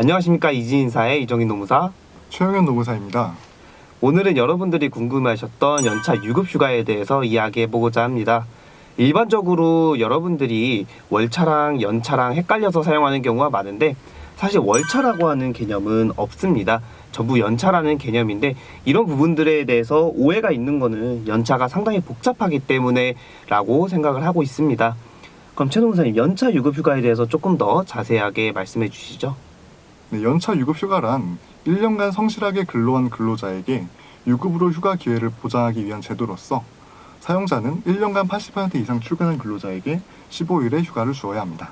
안녕하십니까 이지인사의 이정인 노무사. 최영현 노무사입니다. 오늘은 여러분들이 궁금하셨던 연차 유급 휴가에 대해서 이야기해보고자 합니다. 일반적으로 여러분들이 월차랑 연차랑 헷갈려서 사용하는 경우가 많은데 사실 월차라고 하는 개념은 없습니다. 전부 연차라는 개념인데 이런 부분들에 대해서 오해가 있는 거는 연차가 상당히 복잡하기 때문에 라고 생각을 하고 있습니다. 그럼 최 동사님 연차 유급 휴가에 대해서 조금 더 자세하게 말씀해 주시죠. 네, 연차 유급 휴가란 1년간 성실하게 근로한 근로자에게 유급으로 휴가 기회를 보장하기 위한 제도로서 사용자는 1년간 80% 이상 출근한 근로자에게 15일의 휴가를 주어야 합니다.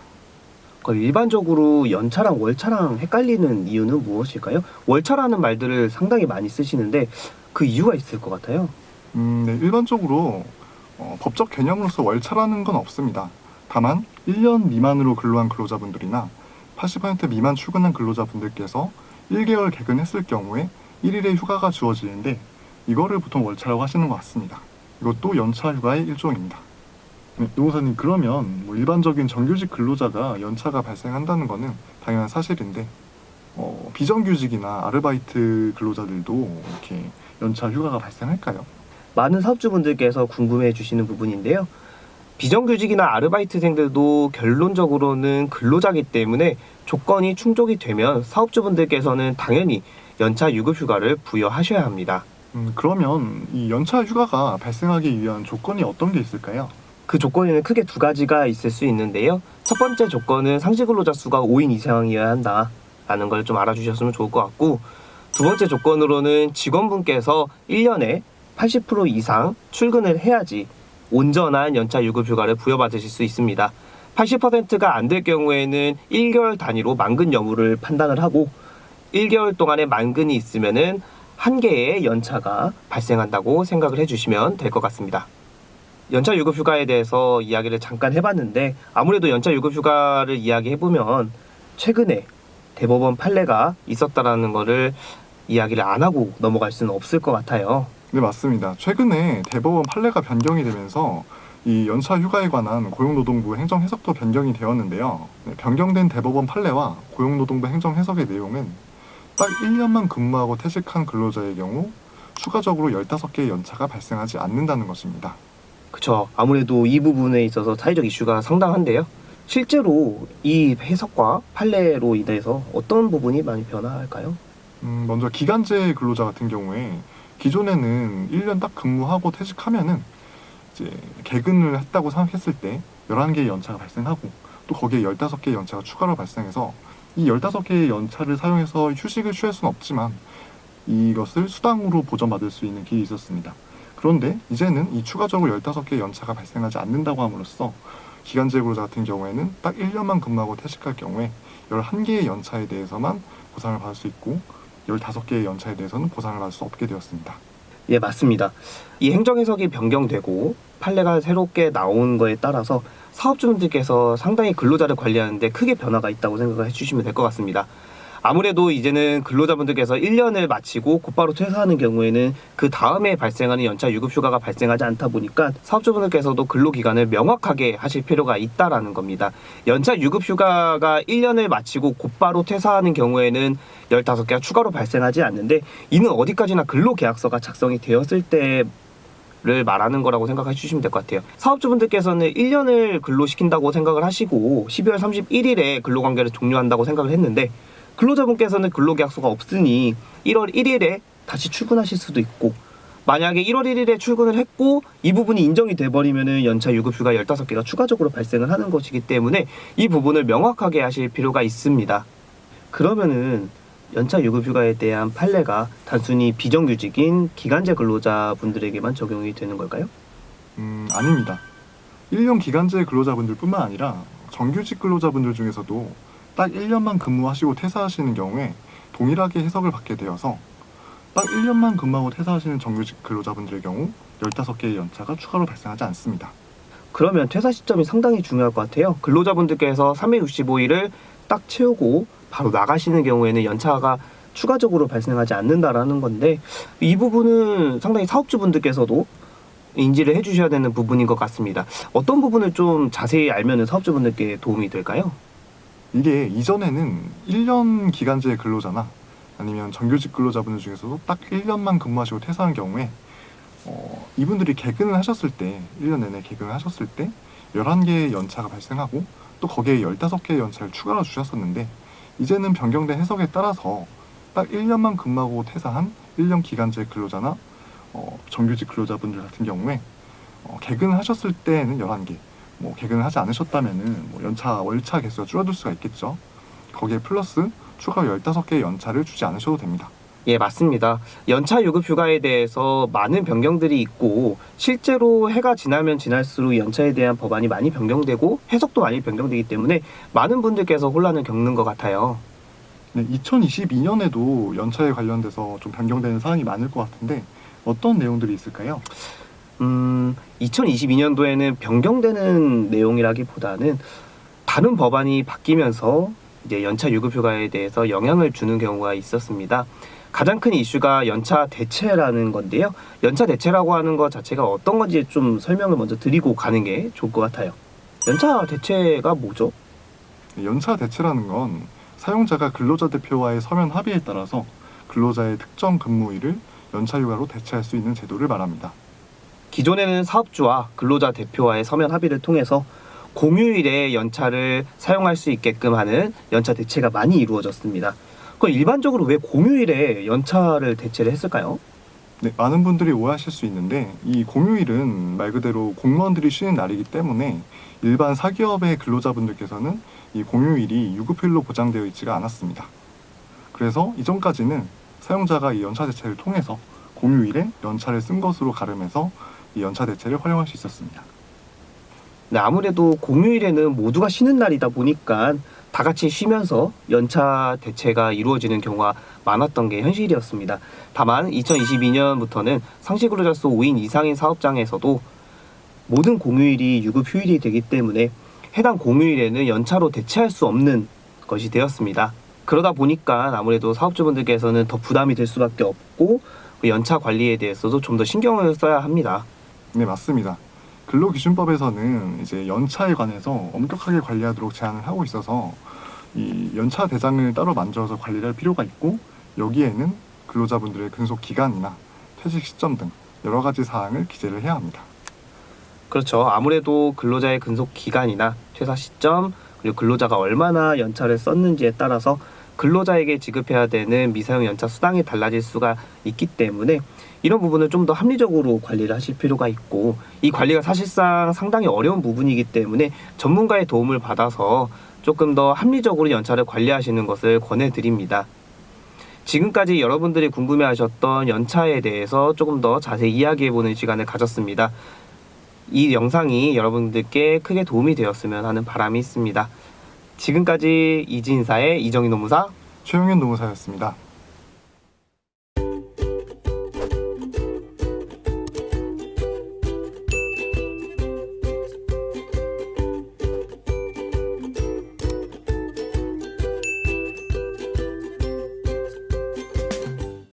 일반적으로 연차랑 월차랑 헷갈리는 이유는 무엇일까요? 월차라는 말들을 상당히 많이 쓰시는데 그 이유가 있을 것 같아요. 음, 네, 일반적으로 어, 법적 개념으로서 월차라는 건 없습니다. 다만 1년 미만으로 근로한 근로자분들이나 80% 미만 출근한 근로자분들께서 1개월 개근했을 경우에 1일의 휴가가 주어지는데 이거를 보통 월차라고 하시는 것 같습니다. 이것도 연차 휴가의 일종입니다. 네, 노무사님 그러면 뭐 일반적인 정규직 근로자가 연차가 발생한다는 거는 당연한 사실인데 어, 비정규직이나 아르바이트 근로자들도 이렇게 연차 휴가가 발생할까요? 많은 사업주분들께서 궁금해 주시는 부분인데요. 비정규직이나 아르바이트생들도 결론적으로는 근로자기 때문에 조건이 충족이 되면 사업주분들께서는 당연히 연차 유급 휴가를 부여하셔야 합니다. 음, 그러면 이 연차 휴가가 발생하기 위한 조건이 어떤 게 있을까요? 그 조건에는 크게 두 가지가 있을 수 있는데요. 첫 번째 조건은 상시 근로자 수가 5인 이상이어야 한다라는 걸 좀 알아주셨으면 좋을 것 같고 두 번째 조건으로는 직원분께서 1년에 80% 이상 출근을 해야지 온전한 연차 유급 휴가를 부여받으실 수 있습니다. 80%가 안 될 경우에는 1개월 단위로 만근 여부를 판단을 하고 1개월 동안에 만근이 있으면은 한 개의 연차가 발생한다고 생각을 해주시면 될 것 같습니다. 연차 유급 휴가에 대해서 이야기를 잠깐 해봤는데 아무래도 연차 유급 휴가를 이야기해보면 최근에 대법원 판례가 있었다라는 거를 이야기를 안 하고 넘어갈 수는 없을 것 같아요. 네, 맞습니다. 최근에 대법원 판례가 변경이 되면서 이 연차 휴가에 관한 고용노동부 행정 해석도 변경이 되었는데요. 네, 변경된 대법원 판례와 고용노동부 행정 해석의 내용은 딱 1년만 근무하고 퇴직한 근로자의 경우 추가적으로 15개의 연차가 발생하지 않는다는 것입니다. 그쵸. 아무래도 이 부분에 있어서 사회적 이슈가 상당한데요. 실제로 이 해석과 판례로 인해서 어떤 부분이 많이 변화할까요? 음, 먼저 기간제 근로자 같은 경우에 기존에는 1년 딱 근무하고 퇴직하면은 이제 개근을 했다고 생각했을 때 11개의 연차가 발생하고 또 거기에 15개의 연차가 추가로 발생해서 이 15개의 연차를 사용해서 휴식을 취할 수는 없지만 이것을 수당으로 보전받을 수 있는 길이 있었습니다. 그런데 이제는 이 추가적으로 15개의 연차가 발생하지 않는다고 함으로써 기간제 근로자 같은 경우에는 딱 1년만 근무하고 퇴직할 경우에 11개의 연차에 대해서만 보상을 받을 수 있고 15개의 연차에 대해서는 보상을 받을 수 없게 되었습니다. 예, 맞습니다. 이 행정 해석이 변경되고 판례가 새롭게 나온 거에 따라서 사업주분들께서 상당히 근로자를 관리하는데 크게 변화가 있다고 생각을 해주시면 될 것 같습니다. 아무래도 이제는 근로자분들께서 1년을 마치고 곧바로 퇴사하는 경우에는 그 다음에 발생하는 연차 유급 휴가가 발생하지 않다 보니까 사업주분들께서도 근로 기간을 명확하게 하실 필요가 있다라는 겁니다. 연차 유급 휴가가 1년을 마치고 곧바로 퇴사하는 경우에는 15개가 추가로 발생하지 않는데 이는 어디까지나 근로 계약서가 작성이 되었을 때를 말하는 거라고 생각해 주시면 될 것 같아요. 사업주분들께서는 1년을 근로시킨다고 생각을 하시고 12월 31일에 근로관계를 종료한다고 생각을 했는데 근로자분께서는 근로계약서가 없으니 1월 1일에 다시 출근하실 수도 있고 만약에 1월 1일에 출근을 했고 이 부분이 인정이 돼버리면은 연차 유급휴가 15개가 추가적으로 발생을 하는 것이기 때문에 이 부분을 명확하게 하실 필요가 있습니다. 그러면은 연차 유급휴가에 대한 판례가 단순히 비정규직인 기간제 근로자분들에게만 적용이 되는 걸까요? 음, 아닙니다. 1년 기간제 근로자분들뿐만 아니라 정규직 근로자분들 중에서도 딱 1년만 근무하시고 퇴사하시는 경우에 동일하게 해석을 받게 되어서 딱 1년만 근무하고 퇴사하시는 정규직 근로자분들의 경우 15개의 연차가 추가로 발생하지 않습니다. 그러면 퇴사 시점이 상당히 중요할 것 같아요. 근로자분들께서 365일을 딱 채우고 바로 나가시는 경우에는 연차가 추가적으로 발생하지 않는다라는 건데 이 부분은 상당히 사업주분들께서도 인지를 해주셔야 되는 부분인 것 같습니다. 어떤 부분을 좀 자세히 알면 사업주분들께 도움이 될까요? 이게 이전에는 1년 기간제 근로자나 아니면 정규직 근로자분들 중에서도 딱 1년만 근무하시고 퇴사한 경우에 어, 이분들이 개근을 하셨을 때 1년 내내 개근을 하셨을 때 11개의 연차가 발생하고 또 거기에 15개의 연차를 추가로 주셨었는데 이제는 변경된 해석에 따라서 딱 1년만 근무하고 퇴사한 1년 기간제 근로자나 어, 정규직 근로자분들 같은 경우에 어, 개근을 하셨을 때는 11개 뭐 개근을 하지 않으셨다면은 뭐 연차 월차 개수가 줄어들 수가 있겠죠. 거기에 플러스 추가 15개의 연차를 주지 않으셔도 됩니다. 예, 맞습니다. 연차 유급 휴가에 대해서 많은 변경들이 있고 실제로 해가 지나면 지날수록 연차에 대한 법안이 많이 변경되고 해석도 많이 변경되기 때문에 많은 분들께서 혼란을 겪는 것 같아요. 네, 2022년에도 연차에 관련돼서 좀 변경되는 사항이 많을 것 같은데 어떤 내용들이 있을까요? 음, 2022년도에는 변경되는 내용이라기보다는 다른 법안이 바뀌면서 이제 연차 유급 휴가에 대해서 영향을 주는 경우가 있었습니다. 가장 큰 이슈가 연차 대체라는 건데요. 연차 대체라고 하는 것 자체가 어떤 건지 좀 설명을 먼저 드리고 가는 게 좋을 것 같아요. 연차 대체가 뭐죠? 네, 연차 대체라는 건 사용자가 근로자 대표와의 서면 합의에 따라서 근로자의 특정 근무일을 연차 휴가로 대체할 수 있는 제도를 말합니다. 기존에는 사업주와 근로자 대표와의 서면 합의를 통해서 공휴일에 연차를 사용할 수 있게끔 하는 연차 대체가 많이 이루어졌습니다. 그럼 일반적으로 왜 공휴일에 연차를 대체를 했을까요? 네, 많은 분들이 오해하실 수 있는데 이 공휴일은 말 그대로 공무원들이 쉬는 날이기 때문에 일반 사기업의 근로자분들께서는 이 공휴일이 유급휴일로 보장되어 있지가 않았습니다. 그래서 이전까지는 사용자가 이 연차 대체를 통해서 공휴일에 연차를 쓴 것으로 가름해서 이 연차 대체를 활용할 수 있었습니다. 네, 아무래도 공휴일에는 모두가 쉬는 날이다 보니까 다 같이 쉬면서 연차 대체가 이루어지는 경우가 많았던 게 현실이었습니다. 다만 2022년부터는 상시 근로자 수 5인 이상인 사업장에서도 모든 공휴일이 유급 휴일이 되기 때문에 해당 공휴일에는 연차로 대체할 수 없는 것이 되었습니다. 그러다 보니까 아무래도 사업주분들께서는 더 부담이 될 수밖에 없고 그 연차 관리에 대해서도 좀 더 신경을 써야 합니다. 네, 맞습니다. 근로기준법에서는 이제 연차에 관해서 엄격하게 관리하도록 제한을 하고 있어서 이 연차 대장을 따로 만들어서 관리를 할 필요가 있고 여기에는 근로자분들의 근속 기간이나 퇴직 시점 등 여러 가지 사항을 기재를 해야 합니다. 그렇죠. 아무래도 근로자의 근속 기간이나 퇴사 시점 그리고 근로자가 얼마나 연차를 썼는지에 따라서 근로자에게 지급해야 되는 미사용 연차 수당이 달라질 수가 있기 때문에 이런 부분을 좀 더 합리적으로 관리를 하실 필요가 있고 이 관리가 사실상 상당히 어려운 부분이기 때문에 전문가의 도움을 받아서 조금 더 합리적으로 연차를 관리하시는 것을 권해드립니다. 지금까지 여러분들이 궁금해하셨던 연차에 대해서 조금 더 자세히 이야기해보는 시간을 가졌습니다. 이 영상이 여러분들께 크게 도움이 되었으면 하는 바람이 있습니다. 지금까지 이진사의 이정희 노무사 최용현 노무사였습니다.